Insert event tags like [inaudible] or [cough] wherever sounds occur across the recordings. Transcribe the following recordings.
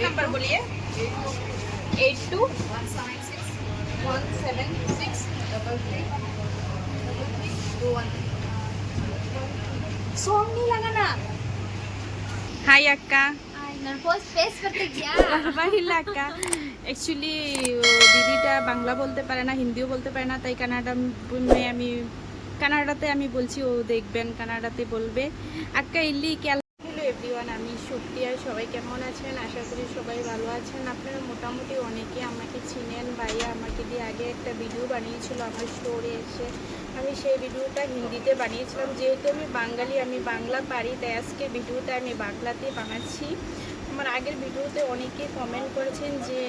Number बोलिए eight two one seven six double three double three two one song नहीं लगाना हाय अक्का आई nervous face करते क्या বাহিলা আক্কা অ্যাকচুয়ালি দিদিটা বাংলা বলতে পারে না হিন্দিও বলতে পারে না তাই কানাডা মেয়ে আমি কানাডাতে আমি বলছি ও দেখবেন কানাডাতে বলবে আক্কা ইল্লি ক্যাল সত্যি আর সবাই কেমন আছেন? আশা করি সবাই ভালো আছেন। আপনারা মোটামুটি অনেকে আমাকে চিনেন। ভাইয়া আমাকে দিয়ে আগে একটা ভিডিও বানিয়েছিল আমার স্টোরে এসে। আমি সেই ভিডিওটা হিন্দিতে বানিয়েছিলাম। যেহেতু আমি বাঙালি, আমি বাংলা পারি, তাই আজকে ভিডিওটা আমি বাংলাতে বানাচ্ছি। আমার আগের ভিডিওতে অনেকে কমেন্ট করেছেন যে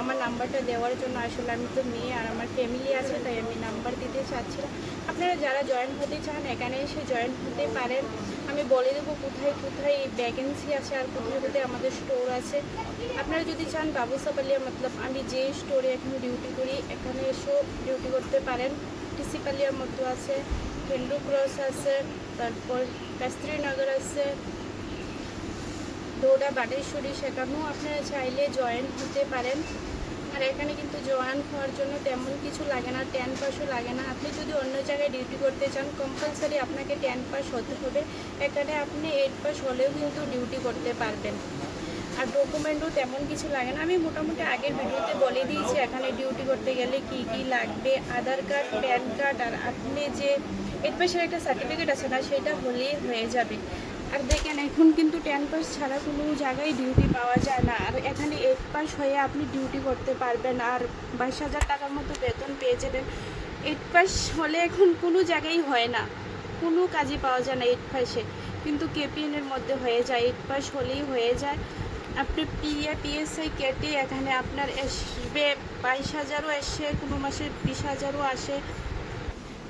আমার নাম্বারটা দেওয়ার জন্য আসলে আমি তো মেয়ে আর আমার ফ্যামিলি আছে, তাই আমি নাম্বার দিতে চাচ্ছিলাম আপনারা যারা জয়েন হতে চান, এখানে এসে জয়েন হতে পারেন। আমি বলে দেবো কোথায় কোথায় ভ্যাকেন্সি আছে আর কোথায় কোথায় আমাদের স্টোর আছে। আপনারা যদি চান বাবু সাবালিয়া মতলব আমি যে স্টোরে এখন ডিউটি করি, এখানে এসেও ডিউটি করতে পারেন। টিসি পালিয়ার মধ্যে আছে হিন্দু ক্রস আছে, তারপর কাস্ত্রীনগর আছে দৌড়া বাটেশ্বরী সেখানেও আপনারা চাইলে জয়েন হতে পারেন। আর এখানে কিন্তু জয়েন হওয়ার জন্য তেমন কিছু লাগে না টেন পাসও লাগে না। আপনি যদি অন্য জায়গায় ডিউটি করতে চান কম্পালসারি আপনাকে টেন পাস হতে হবে। এখানে আপনি এইট পাস হলেও কিন্তু ডিউটি করতে পারবেন। আর ডকুমেন্টও তেমন কিছু লাগে না। আমি মোটামুটি আগের ভিডিওতে বলে দিয়েছি, এখানে ডিউটি করতে গেলে কি কি লাগবে, আধার কার্ড প্যান কার্ড আর আপনি যে এইট পাসের একটা সার্টিফিকেট আছে না, সেটা হলেই হয়ে যাবে। আর দেখেন, এখন কিন্তু টেন পাস ছাড়া কোনো জায়গায় ডিউটি পাওয়া যায় না। আর এখানে এইট পাস হয়ে আপনি ডিউটি করতে পারবেন। আর বাইশ হাজার টাকার মতো বেতন পেয়ে যাবেন। এইট পাস হলে এখন কোনো জায়গায় হয় না। কোনো কাজই পাওয়া যায় না এইট পাসে কিন্তু কেপিএনের মধ্যে হয়ে যায়। এইট পাস হলেই হয়ে যায়। আপনি পিএ পিএসআই কেটে এখানে আপনার আসবে। বাইশ হাজারও আসে, কোনো মাসে বিশ হাজারও আসে।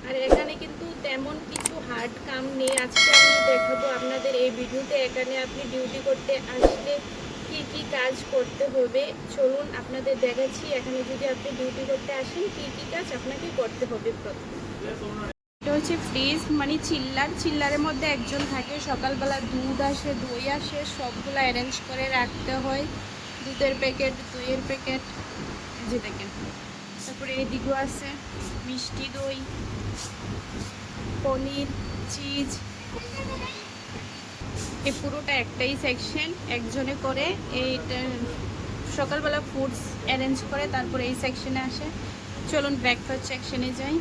আর এখানে কিন্তু তেমন কিছু হার্ড কাম নেই। আজকে আমি দেখাবো আপনাদের এই ভিডিওতে এখানে আপনি ডিউটি করতে আসলে কি কি কাজ করতে হবে? চলুন আপনাদের দেখাচ্ছি। এখানে যদি আপনি ডিউটি করতে আসেন, কি কি কাজ আপনাকে করতে হবে প্রথম? এটা হচ্ছে ফ্রিজ মানে চিল্লার চিল্লারের মধ্যে একজন থাকে। সকালবেলা দুধ আসে, দই আসে, সবগুলো অ্যারেঞ্জ করে রাখতে হয়। দুধের প্যাকেট দইয়ের প্যাকেট যে দেখেন। তারপরে এদিকেও আছে মিষ্টি দই। পনির, চিজ। এই পুরোটা একটাই সেকশন একজনে করে এইটা সকালবেলা ফুডস অ্যারেঞ্জ করে তারপরে এই সেকশনে আসে। চলুন ব্রেকফাস্ট সেকশনে যাই।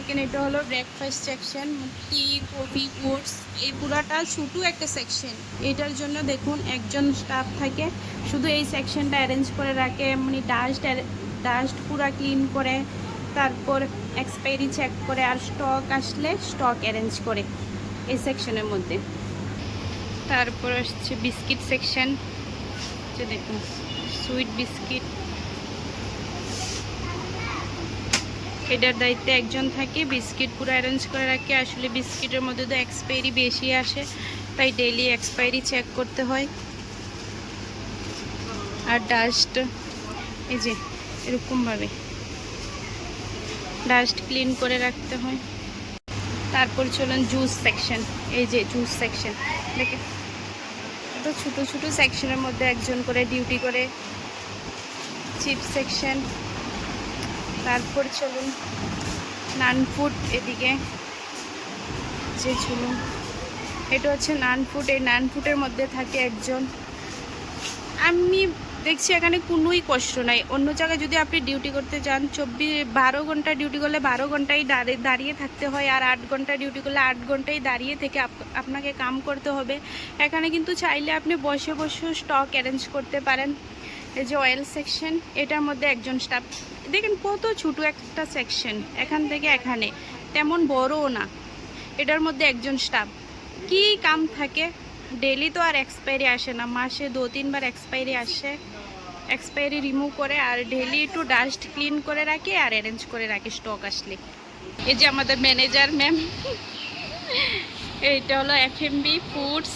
এখানে এটা হলো breakfast section tea coffee oats, এই পুরাটা ছোটো একটা সেকশন এটার জন্য দেখুন একজন স্টাফ থাকে, শুধু এই সেকশনটা অ্যারেঞ্জ করে রাখে মানে ডাস্ট ডাস্ট পুরা ক্লিন করে তারপর এক্সপায়ারি চেক করে আর স্টক আসলে স্টক অ্যারেঞ্জ করে এই সেকশনের মধ্যে। তারপর আসছে বিস্কিট সেকশন যে দেখুন সুইট বিস্কিট এটার দায়িত্বে একজন থাকে বিস্কিট পুরো অ্যারেঞ্জ করে রাখে। আসলে বিস্কিটের মধ্যে তো এক্সপায়ারি বেশি আসে, তাই ডেইলি এক্সপায়ারি চেক করতে হয়। আর ডাস্ট এই যে, এরকমভাবে। ডাস্ট ক্লিন করে রাখতে হয়। তারপর চলুন জুস সেকশন এই যে জুস সেকশন দেখে। তো ছোটো ছোটো সেকশনের মধ্যে একজন করে ডিউটি করে। চিপস সেকশন তারপর চলুন নান ফুড এদিকে। যে চলুন। এটা হচ্ছে নান ফুড এই নান ফুডের মধ্যে থাকে একজন। আমি দেখছি এখানে কোনোই কষ্ট নাই। অন্য জায়গায় যদি আপনি ডিউটি করতে যান, চব্বিশ, বারো ঘণ্টা ডিউটি করলে বারো ঘন্টাই দাঁড়িয়ে থাকতে হয় আর আট ঘণ্টা ডিউটি করলে আট ঘন্টাই দাঁড়িয়ে থেকে আপ- আপনাকে কাম করতে হবে। এখানে কিন্তু চাইলে আপনি বসে বসে স্টক অ্যারেঞ্জ করতে পারেন। এই যে অয়েল সেকশন এটার মধ্যে একজন স্টাফ দেখেন কত ছোটো একটা সেকশন এখান থেকে এখানে, তেমন বড়ও না। এটার মধ্যে একজন স্টাফ কি কাম থাকে? ডেলি তো আর এক্সপায়ারি আসে না মাসে দু তিনবার এক্সপায়ারি আসে। এক্সপায়ারি রিমুভ করে আর ডেলি একটু ডাস্ট ক্লিন করে রাখে আর অ্যারেঞ্জ করে রাখে স্টক আসলে। এই যে আমাদের ম্যানেজার ম্যাম এইটা হলো F M B foods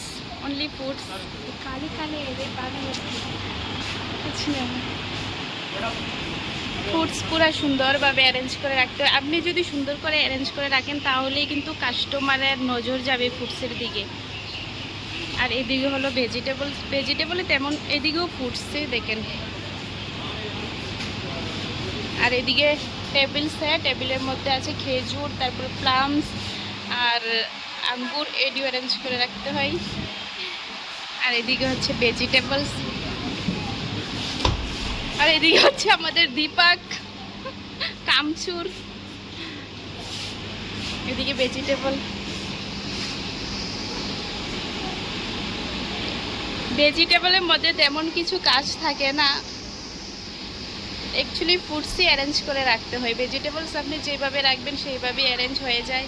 only foods কালি কালি ফুডস পুরো সুন্দরভাবে অ্যারেঞ্জ করে রাখতে হয়। আপনি যদি সুন্দর করে অ্যারেঞ্জ করে রাখেন তাহলেই কিন্তু কাস্টমারের নজর যাবে ফুডসের দিকে। আর এদিকে হলো ভেজিটেবল ভেজিটেবলে তেমন এদিকেও ফুটছে, দেখেন। আর এদিকে টেবিল সেট টেবিলের মধ্যে আছে খেজুর, তারপরে প্লামস আর আঙ্গুর এডিও অ্যারেঞ্জ করে রাখতে হয়। আর এদিকে হচ্ছে ভেজিটেবলস আর এদিকে হচ্ছে আমাদের দীপাক, কামচুর। এদিকে ভেজিটেবল ভেজিটেবলের মধ্যে তেমন কিছু কাজ থাকে না অ্যাকচুয়ালি ফুডসই অ্যারেঞ্জ করে রাখতে হয় ভেজিটেবলস আপনি যেভাবে রাখবেন সেইভাবেই অ্যারেঞ্জ হয়ে যায়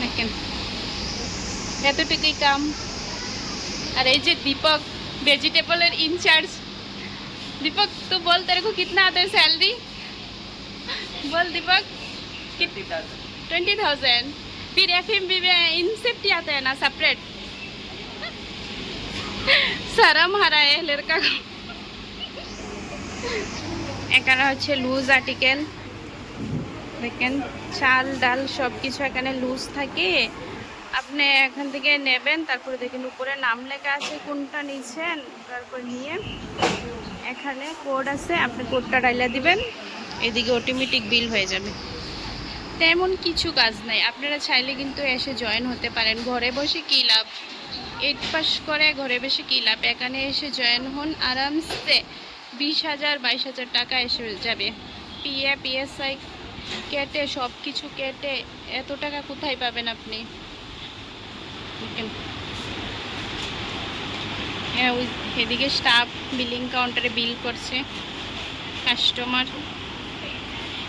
দেখেন এতটুকুই কাম আর এই যে दीपक वेजिटेबलर इंचार्ज दीपक तू बोल तेरे को कितना आता है सैलरी बोल दीपक ट्वेंटी थाउजेंड फिर एफ एम बी में इंसेप्ट आता है ना सेपरेट शर्म हारा है लड़का को এখানে হচ্ছে লুজ আর্টিকেল দেখেন চাল ডাল সব কিছু এখানে লুজ থাকে আপনি এখান থেকে নেবেন তারপরে দেখেন উপরে নাম লেখা আছে কোনটা নিচ্ছেন তারপর নিয়ে এখানে কোড আছে আপনি কোডটা ডাইলা দিবেন এদিকে অটোমেটিক বিল হয়ে যাবে তেমন কিছু কাজ নাই। আপনারা চাইলে কিন্তু এসে জয়েন হতে পারেন। ঘরে বসে কী লাভ? এইট পাস করে ঘরে বসে কী লাভ? এখানে এসে জয়েন হন, আরামসে বিশ হাজার, বাইশ হাজার টাকা এসে যাবে। পিএ, পিএসআই কেটে সব কিছু কেটে এত টাকা কোথায় পাবেন আপনি? হ্যাঁ ওই এদিকে স্টাফ বিলিং কাউন্টারে বিল করছে। কাস্টমার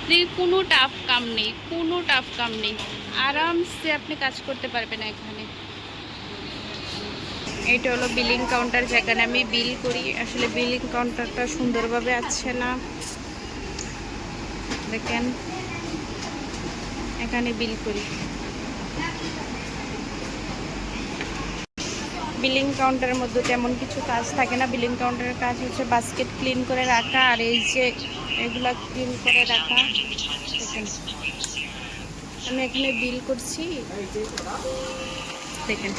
দেখি কোনো টাফ কাম নেই, কোনো টাফ কাম নেই। আরামসে আপনি কাজ করতে পারবেন এখানে। এটা হলো বিলিং কাউন্টার যেখানে আমি বিল করি। আসলে বিলিং কাউন্টারটা সুন্দরভাবে আছে না। দেখেন, এখানে বিল করি। বিলিং কাউন্টারের মধ্যে তেমন কিছু কাজ থাকে না। বিলিং কাউন্টারের কাজ হচ্ছে বাস্কেট ক্লিন করে রাখা। আর এই যে এগুলা ক্লিন করে রাখা। আমি এখানে বিল করছি। দেখেন।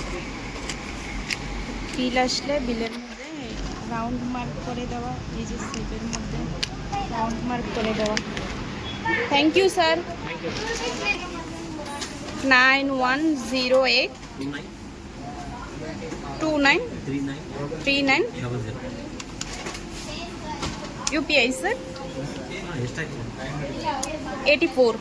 বিল আসলে বিলের মধ্যে রাউন্ড মার্ক করে দেওয়া এই যে স্লিপের মধ্যে রাউন্ড মার্ক করে দেওয়া। Thank you sir nine one zero eight two nine three nine UPI sir eighty four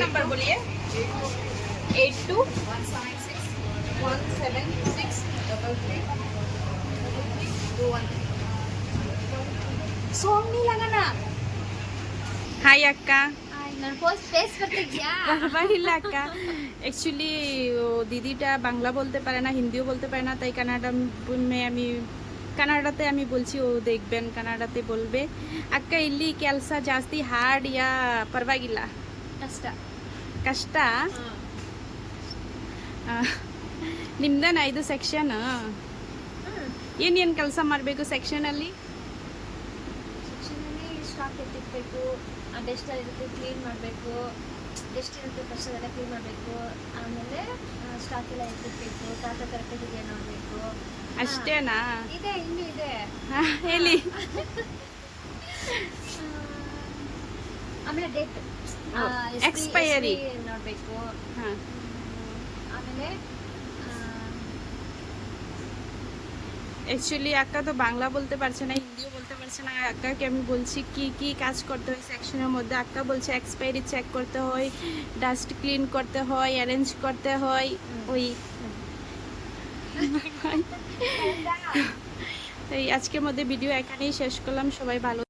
number बोलिए eight two one seven six double three two one song नहीं लगाना ಹಾಯ್ ಅಕ್ಕ. ಇಲ್ಲ [laughs] ಅಕ್ಕ. অ্যাকচুয়ালি দিদিটা বাংলা বলতে পারে না হিন্দিও বলতে পারে না তাই কানাডা মে আমি ಕನ್ನಡತೆ আমি বলছি ও দেখবেন ಕನ್ನಡತೆ বলবে ಅಕ್ಕ ಇಲ್ಲಿ ಕೆಲಸ ಜಾಸ್ತಿ ಹಾರ್ಡ್ ಯಾ ಪರವಾಗಿಲ್ಲ? ಕಷ್ಟ. ಕಷ್ಟ? ನಿಮ್ದೇನ ಇದು ಸೆಕ್ಷನ್ ಏನೇನು ಕೆಲಸ ಮಾಡಬೇಕು ಸೆಕ್ಷನಲ್ಲಿ ಸೆಕ್ಷನಲ್ಲಿ ಸ್ಟಾಕ್ ಎತ್ತಿರಬೇಕು. ಆ ಡಸ್ಟ್ ಇರುತ್ತೆ ಕ್ಲೀನ್ ಮಾಡಬೇಕು. ಡೆಸ್ಟ್ ಇರುತ್ತೆ ಫಸ್ಟ್ ಅದೆಲ್ಲ ಕ್ಲೀನ್ ಮಾಡಬೇಕು. ಆಮೇಲೆ ಸ್ಟಾಕ್ ಎಲ್ಲ ಎತ್ತಿಕ್ಬೇಕು ತಾತ ಇದೆ ನೋಡಬೇಕು ಅಷ್ಟೇನಾ? ಇದೆ ಇನ್ನೂ ಇದೆ. ಹೇಳಿ. ಆಮೇಲೆ ಡೇಟ್ ಎಕ್ಸ್ಪೈರಿ ನೋಡಬೇಕು. ಆಮೇಲೆ অ্যাকচুয়ালি আক্কা তো বাংলা বলতে পারছে না হিন্দিও বলতে পারছে না আক্কাকে আমি বলছি কি কি কাজ করতে হয় সেকশনের মধ্যে আক্কা বলছে এক্সপায়ারি চেক করতে হয় ডাস্ট ক্লিন করতে হয় অ্যারেঞ্জ করতে হয় ওই। [laughs] এই আজকের মধ্যে ভিডিও এখানেই শেষ করলাম সবাই ভালো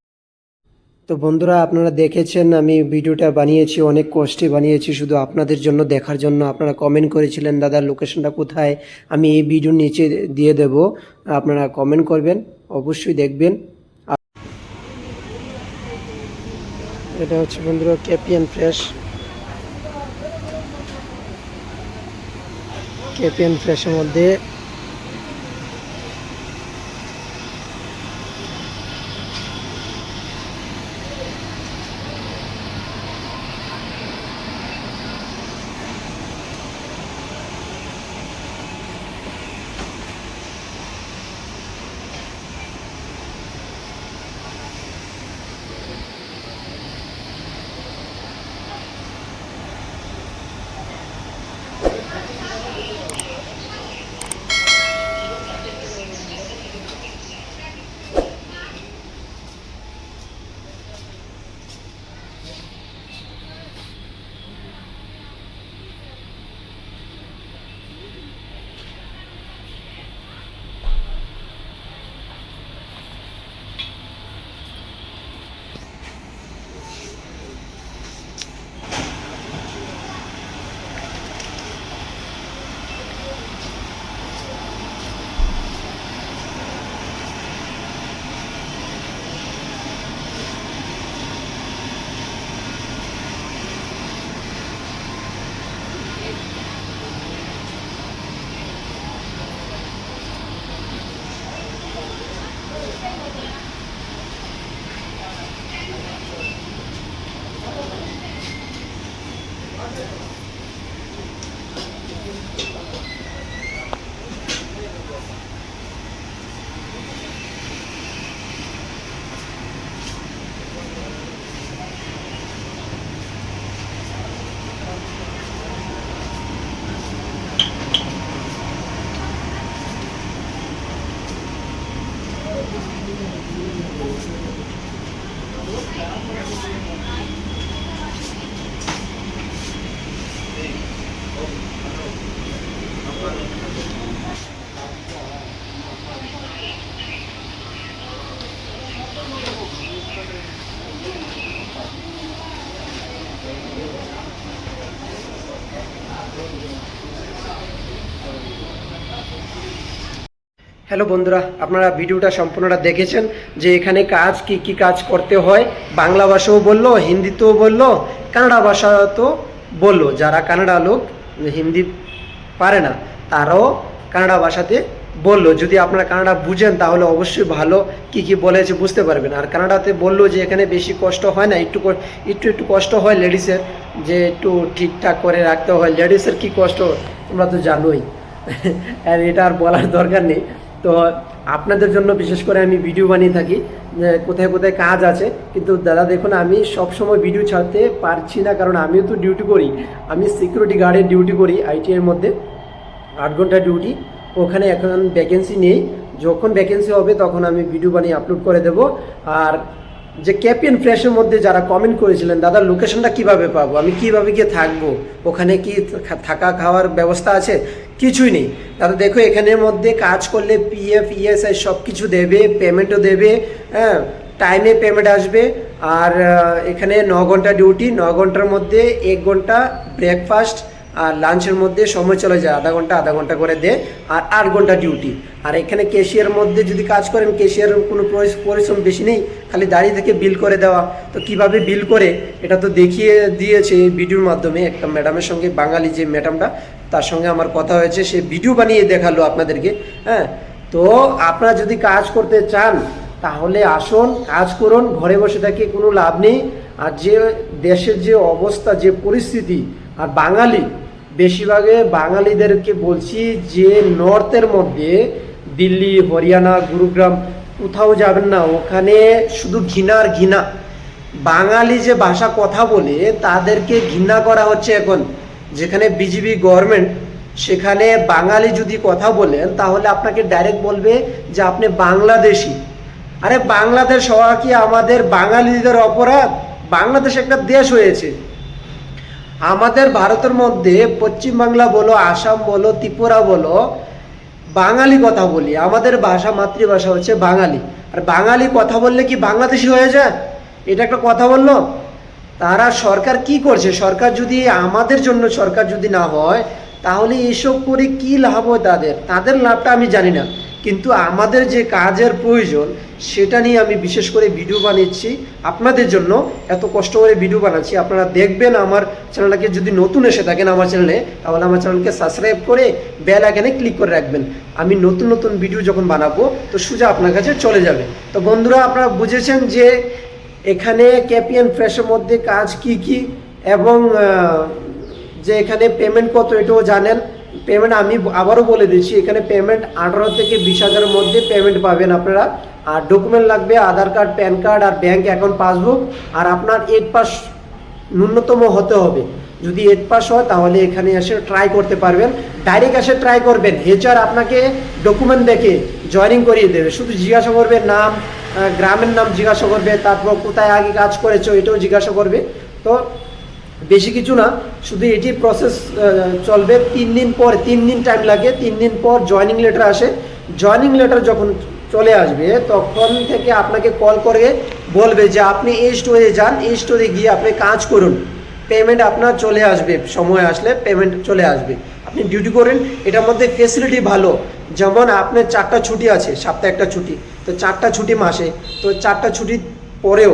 তো বন্ধুরা, আপনারা দেখেছেন আমি ভিডিওটা বানিয়েছি, অনেক কষ্টে বানিয়েছি, শুধু আপনাদের জন্য দেখার জন্য। আপনারা কমেন্ট করেছিলেন দাদার লোকেশনটা কোথায়? আমি এই ভিডিওর নিচে দিয়ে দেব। আপনারা কমেন্ট করবেন, অবশ্যই দেখবেন। এটা হচ্ছে বন্ধুরা ক্যাপিয়ান ফ্রেশ কেপিএন ফ্রেশের মধ্যে হ্যালো বন্ধুরা, আপনারা ভিডিওটা সম্পূর্ণটা দেখেছেন যে এখানে কাজ কি কি কাজ করতে হয়। বাংলা ভাষাও বলল, হিন্দিতেও বলল, কানাডা ভাষা তো বলল। যারা কানাডা লোক, হিন্দি পারে না, তারাও কানাডা ভাষাতে বলল। যদি আপনারা কানাডা বুঝেন, তাহলে অবশ্যই ভালো। কি কি বলেছে বুঝতে পারবেন। আর কানাডাতে বলল যে এখানে বেশি কষ্ট হয় না, একটু একটু একটু কষ্ট হয় লেডিসের, যে একটু ঠিকঠাক করে রাখতে হয়। লেডিসের কি কষ্ট, তোমরা তো জানোই। [laughs] আর এটা আর বলার দরকার নেই। তো আপনাদের জন্য বিশেষ করে আমি ভিডিও বানিয়ে থাকি কোথায় কোথায় কাজ আছে। কিন্তু দাদা দেখুন, আমি সব সময় ভিডিও ছাড়তে পারছি না, কারণ আমিও তো ডিউটি করি। আমি সিকিউরিটি গার্ডের ডিউটি করি আইটি এর মধ্যে। আট ঘণ্টা ডিউটি ওখানে এখন ভ্যাকেন্সি নেই। যখন ভ্যাকেন্সি হবে, তখন আমি ভিডিও বানিয়ে আপলোড করে দেব। আর যে ক্যাপিয়ান ফ্রেশের মধ্যে যারা কমেন্ট করেছিলেন, দাদা লোকেশনটা কীভাবে পাবো? আমি কীভাবে গিয়ে থাকব? ওখানে কি থাকা খাওয়ার ব্যবস্থা আছে? কিছুই নেই। দাদা দেখো এখানের মধ্যে কাজ করলে পিএফ ইএসআই সব কিছু দেবে পেমেন্টও দেবে হ্যাঁ টাইমে পেমেন্ট আসবে। আর এখানে ন ঘণ্টা ডিউটি ন ঘণ্টার মধ্যে এক ঘণ্টা ব্রেকফাস্ট আর লাঞ্চের মধ্যে সময় চলে যায়। আধা ঘণ্টা আধা ঘণ্টা করে দেয় আর আট ঘণ্টা ডিউটি আর এখানে কেশিয়ার মধ্যে যদি কাজ করেন কেশিয়ার কোনো পরিশ্রম বেশি নেই, খালি দাঁড়িয়ে থেকে বিল করে দেওয়া। তো কীভাবে বিল করে, এটা তো দেখিয়ে দিয়েছে ভিডিওর মাধ্যমে একটা ম্যাডামের সঙ্গে বাঙালি যে ম্যাডামটা তার সঙ্গে আমার কথা হয়েছে, সে ভিডিও বানিয়ে দেখাল আপনাদেরকে হ্যাঁ? তো আপনারা যদি কাজ করতে চান, তাহলে আসুন, কাজ করুন, ঘরে বসে থেকে কোনো লাভ নেই। আর যে দেশের যে অবস্থা, যে পরিস্থিতি, আর বাঙালি, বেশিরভাগে বাঙালিদেরকে বলছি যে নর্থের মধ্যে, দিল্লি, হরিয়ানা, গুরুগ্রাম, কোথাও যাবেন না, ওখানে শুধু ঘৃণা আর ঘৃণা। বাঙালি যে ভাষা কথা বলে, তাদেরকে ঘৃণা করা হচ্ছে এখন। যেখানে বিজেপি গভর্নমেন্ট সেখানে বাঙালি যদি কথা বলেন, তাহলে আপনাকে ডাইরেক্ট বলবে যে আপনি বাংলাদেশি। আরে বাংলাদেশ হওয়া কি আমাদের বাঙালিদের অপরাধ? বাংলাদেশ একটা দেশ হয়েছে। আমাদের ভারতের মধ্যে পশ্চিমবাংলা বলো, আসাম বলো, ত্রিপুরা বলো, বাঙালি কথা বলি। আমাদের ভাষা, মাতৃভাষা হচ্ছে বাঙালি। আর বাঙালি কথা বললে কি বাংলাদেশি হয়ে যায়? এটা একটা কথা বলল? তারা সরকার কি করছে? সরকার যদি আমাদের জন্য সরকার যদি না হয়, তাহলে এসব করে কি লাভ হয় তাদের? তাদের লাভটা আমি জানি না। কিন্তু আমাদের যে কাজের প্রয়োজন, সেটা নিয়ে আমি বিশেষ করে ভিডিও বানিয়েছি। আপনাদের জন্য এত কষ্ট করে ভিডিও বানাচ্ছি। আপনারা দেখবেন আমার চ্যানেলটাকে যদি নতুন এসে থাকেন আমার চ্যানেলে, তাহলে আমার চ্যানেলকে সাবস্ক্রাইব করে বেল আইকনে ক্লিক করে রাখবেন। আমি নতুন নতুন ভিডিও যখন বানাবো, তো সোজা আপনার কাছে চলে যাবে। তো বন্ধুরা, আপনারা বুঝেছেন যে এখানে ক্যাপিয়ান ফ্রেশের মধ্যে কাজ কি কি? এবং যে এখানে পেমেন্ট কত এটাও জানেন? পেমেন্ট আমি আবারও বলে দিচ্ছি, এখানে পেমেন্ট আঠারো থেকে বিশ হাজারের মধ্যে পেমেন্ট পাবেন আপনারা। আর ডকুমেন্ট লাগবে আধার কার্ড প্যান কার্ড আর ব্যাঙ্ক অ্যাকাউন্ট পাসবুক আর আপনার এইট পাস ন্যূনতম হতে হবে। যদি এইট পাস হয়, তাহলে এখানে এসে ট্রাই করতে পারবেন। ডাইরেক্ট এসে ট্রাই করবেন। হেচার আপনাকে ডকুমেন্ট দেখে জয়েনিং করিয়ে দেবে। শুধু জিজ্ঞাসা করবে নাম গ্রামের নাম জিজ্ঞাসা করবে, তারপর কোথায় আগে কাজ করেছ, এটাও জিজ্ঞাসা করবে। তো বেশি কিছু না, শুধু এটি প্রসেস চলবে তিন দিন পর, তিন দিন টাইম লাগে, তিন দিন পর জয়নিং লেটার আসে। জয়নিং লেটার যখন চলে আসবে, তখন থেকে আপনাকে কল করে বলবে যে আপনি এই স্টোরে যান এই স্টোরে গিয়ে আপনি কাজ করুন। পেমেন্ট আপনার চলে আসবে, সময় আসলে পেমেন্ট চলে আসবে। আপনি ডিউটি করেন, এটার মধ্যে ফেসিলিটি ভালো। যেমন আপনার চারটা ছুটি আছে, সপ্তাহে একটা ছুটি। তো চারটা ছুটি মাসে, তো চারটা ছুটির পরেও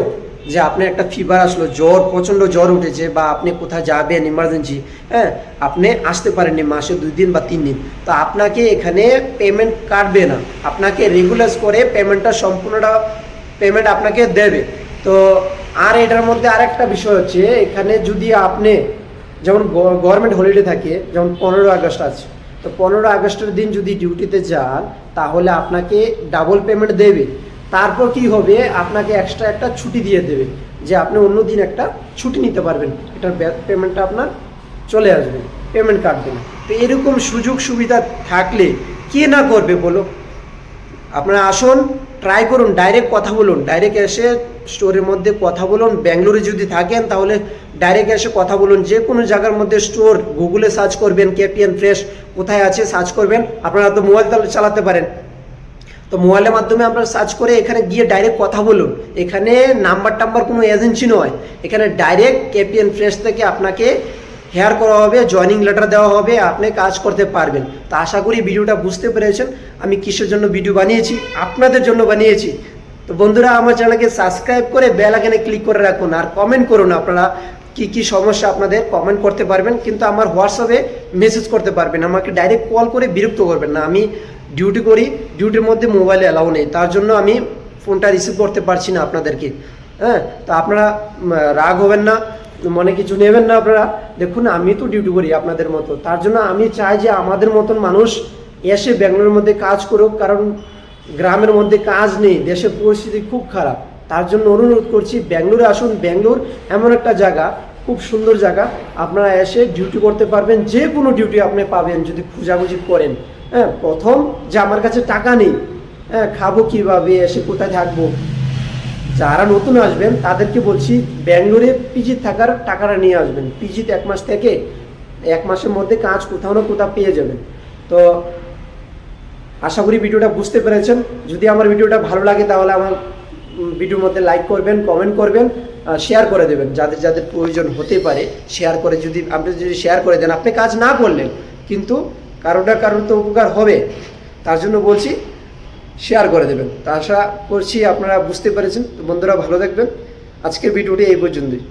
যে আপনার একটা ফিভার আসলো, জ্বর, প্রচণ্ড জ্বর উঠেছে বা আপনি কোথায় যাবেন ইমার্জেন্সি হ্যাঁ আপনি আসতে পারেননি মাসে দুই দিন বা তিন দিন। তো আপনাকে এখানে পেমেন্ট কাটবে না। আপনাকে রেগুলার করে পেমেন্টটা সম্পূর্ণটা পেমেন্ট আপনাকে দেবে। তো আর এটার মধ্যে আরেকটা বিষয় হচ্ছে, এখানে যদি আপনি যেমন গভর্নমেন্ট হলিডে থাকে, যেমন পনেরো আগস্ট আছে, তো পনেরো আগস্টের দিন যদি ডিউটিতে যান, তাহলে আপনাকে ডাবল পেমেন্ট দেবে। তারপর কি হবে? আপনাকে এক্সট্রা একটা ছুটি দিয়ে দেবে, যে আপনি অন্য দিন একটা ছুটি নিতে পারবেন। এটার পেমেন্টটা আপনার চলে আসবে পেমেন্ট কাটবে না তো এরকম সুযোগ সুবিধা থাকলে কে না করবে বলো? আপনারা আসুন ট্রাই করুন ডাইরেক্ট কথা বলুন। ডাইরেক্ট এসে স্টোরের মধ্যে কথা বলুন। ব্যাঙ্গালোরে যদি থাকেন, তাহলে ডাইরেক্ট এসে কথা বলুন। যে কোনো জায়গার মধ্যে স্টোর গুগলে সার্চ করবেন কেপিএন ফ্রেশ কোথায় আছে সার্চ করবেন। আপনারা তো মোবাইল তাহলে চালাতে পারেন। তো মোবাইলের মাধ্যমে আপনারা সার্চ করে এখানে গিয়ে ডাইরেক্ট কথা বলুন। এখানে নাম্বার টাম্বার কোনো এজেন্সি নয়। এখানে ডাইরেক্ট কেপিএন ফ্রেশ থেকে আপনাকে হেয়ার করা হবে জয়নিং লেটার দেওয়া হবে, আপনি কাজ করতে পারবেন। তো আশা করি ভিডিওটা বুঝতে পেরেছেন। আমি কিসের জন্য ভিডিও বানিয়েছি, আপনাদের জন্য বানিয়েছি। তো বন্ধুরা, আমার চ্যানেলকে সাবস্ক্রাইব করে বেল আইকনে ক্লিক করে রাখুন। আর কমেন্ট করুন আপনারা কি কি সমস্যা আপনাদের কমেন্ট করতে পারবেন। কিন্তু আমার হোয়াটসঅ্যাপে মেসেজ করতে পারবেন। আমাকে ডাইরেক্ট কল করে বিরক্ত করবেন না। আমি ডিউটি করি ডিউটির মধ্যে মোবাইলে অ্যালাউ নেই। তার জন্য আমি ফোনটা রিসিভ করতে পারছি না আপনাদেরকে। হ্যাঁ তো আপনারা রাগ হবেন না। মনে কিছু নেবেন না আপনারা? দেখুন, আমি তো ডিউটি করি আপনাদের মতো। তার জন্য আমি চাই যে আমাদের মতন মানুষ এসে ব্যাঙ্গালোরের মধ্যে কাজ করুক, কারণ গ্রামের মধ্যে কাজ নেই, দেশের পরিস্থিতি খুব খারাপ। তার জন্য অনুরোধ করছি, ব্যাঙ্গালোরে আসুন। ব্যাঙ্গালোর এমন একটা জায়গা, খুব সুন্দর জায়গা। আপনারা এসে ডিউটি করতে পারবেন, যে কোনো ডিউটি আপনি পাবেন যদি খোঁজাখুঁজি করেন। হ্যাঁ প্রথম যে আমার কাছে টাকা নেই হ্যাঁ খাব কীভাবে, এসে কোথায় থাকব? যারা নতুন আসবেন, তাদেরকে বলছি, ব্যাঙ্গালোরে পিজিত থাকার টাকাটা নিয়ে আসবেন। পিজিত এক মাস থেকে, এক মাসের মধ্যে কাজ কোথাও না কোথাও পেয়ে যাবেন। তো আশা করি ভিডিওটা বুঝতে পেরেছেন। যদি আমার ভিডিওটা ভালো লাগে, তাহলে আমার ভিডিওর মধ্যে লাইক করবেন, কমেন্ট করবেন শেয়ার করে দেবেন। যাদের যাদের প্রয়োজন হতে পারে, শেয়ার করে যদি, আপনি যদি শেয়ার করে দেন, আপনি কাজ না করলেন, কিন্তু কারোটা কারোর তো উপকার হবে। তার জন্য বলছি শেয়ার করে দেবেন। তা আশা করছি আপনারা বুঝতে পেরেছেন। তো বন্ধুরা ভালো থাকবেন। আজকের ভিডিওটি এই পর্যন্তই।